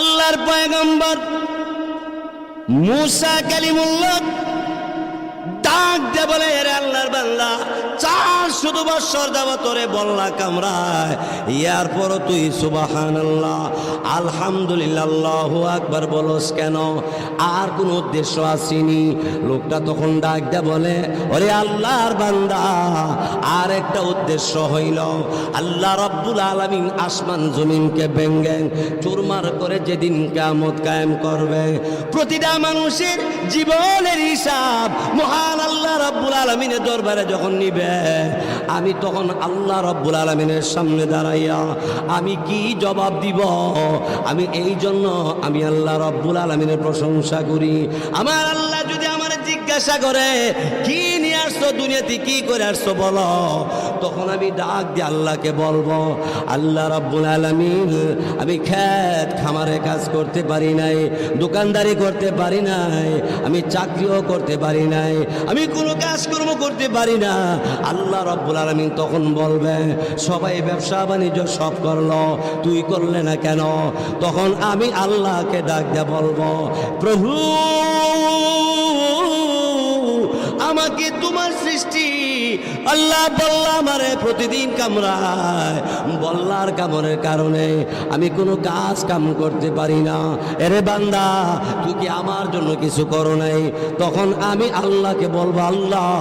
আল্লাহর পয়গম্বর মুসা কালিমুল্লাহ শুধু বৎসর দেব তোরে বল্লা কামরায়। ইয়ার পরও তুই সুবাহান আল্লাহ আলহামদুলিল্লাহ আকবার বলস কেন? আর কোন উদ্দেশ্য আসেনি। লোকটা তখন ডাক দে বলে, ওরে আল্লাহর বান্দা, আর একটা উদ্দেশ্য হইল। আল্লাহ রব্বুল আলামিন আসমান জমিনকে ব্যঙ্গেন, চুরমার করে যেদিন কামত কায়েম করবে। প্রতিটা মানুষের জীবনের হিসাব মহান আল্লাহ রব্বুল আলমিনের দরবারে যখন নিবে আমি তখন আল্লাহ রব্বুল আলমিনের সামনে দাঁড়াইয়া আমি কি জবাব দিব? আমি এই জন্য আমি আল্লাহ রব্বুল আলমিনের প্রশংসা করি। আমার আল্লাহ যদি আমার জিজ্ঞাসা করে, কি আসছো দুনিয়াতে, কি করে আসছো বলো? তখন আমি ডাক দিয়ে আল্লাহকে বলব, আল্লাহ রব্বুল আলমিন, আমি খ্যাত খামারে কাজ করতে পারি নাই, দোকানদারি করতে পারি নাই, আমি চাকরিও করতে পারি নাই, আমি কোনো কাজকর্ম করতে পারি না। আল্লাহ রব্বুল আলমিন তখন বলবে, সবাই ব্যবসা বাণিজ্য সব করল, তুই করলে না কেন? তখন আমি আল্লাহকে ডাক দিয়ে বলব, প্রভু আমাকে তোমার সৃষ্টি। আল্লাহ বল্লা আমারে প্রতিদিন কামড়ায়। বল্লার কামড়ের কারণে আমি কোনো কাজ কাম করতে পারি না। এরে বান্দা, তুই কি আমার জন্য কিছু করো নাই? তখন আমি আল্লাহকে বলব, আল্লাহ,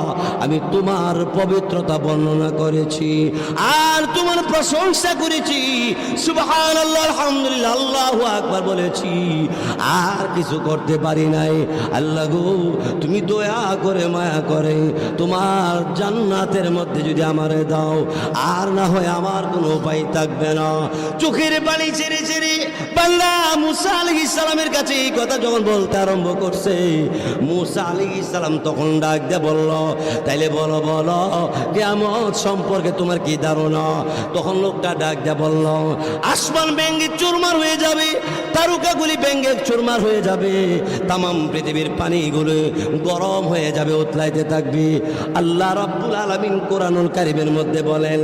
আমি তোমার পবিত্রতা বর্ণনা করেছি আর তোমার প্রশংসা করেছি। সুবহান আল্লাহ আলহামদুলিল্লাহ, আল্লাহ আকবার বলেছি। আর কিছু করতে পারি নাই। আল্লাহ গো, তুমি দয়া করে মায়া করে তোমার জান্নাতের মধ্যে যদি আমারে দাও, আর না হয় আমার কোনো উপায় থাকবে না। চোখের পানি ছেড়ে ছেড়ে বাংলা মুসা আলী ইসলামের কাছে এই কথা যখন বলতে আরম্ভ করছে, মুসা আলী ইসলাম তখন ডাক দিয়ে বলল, তাইলে বলো বলো কেমন সম্পর্কে তোমার কি ধারণা? তখন লোকটা ডাক দিয়ে বলল, আসমান ব্যাঙ্গে চুরমার হয়ে যাবে, তারকাগুলি ব্যাঙ্গে চুরমার হয়ে যাবে, তামাম পৃথিবীর পানিগুলো গরম হয়ে যাবে, উতলাইতে থাকবে। আল্লাহ রব্বুল আলমিন কোরআনুল কারিমের মধ্যে বলেন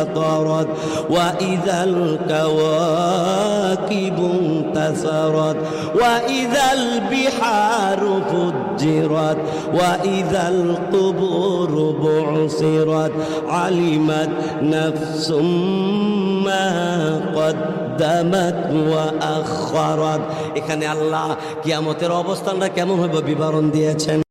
فطرت وإذا الكواكب انتثرت وإذا البحار فجرت وإذا القبور بعصرت علمت نفس ما قدمت وأخرت এখানে আল্লাহ কিয়ামতের অবস্থানটা কেমন হবে বিবরণ দিয়েছেন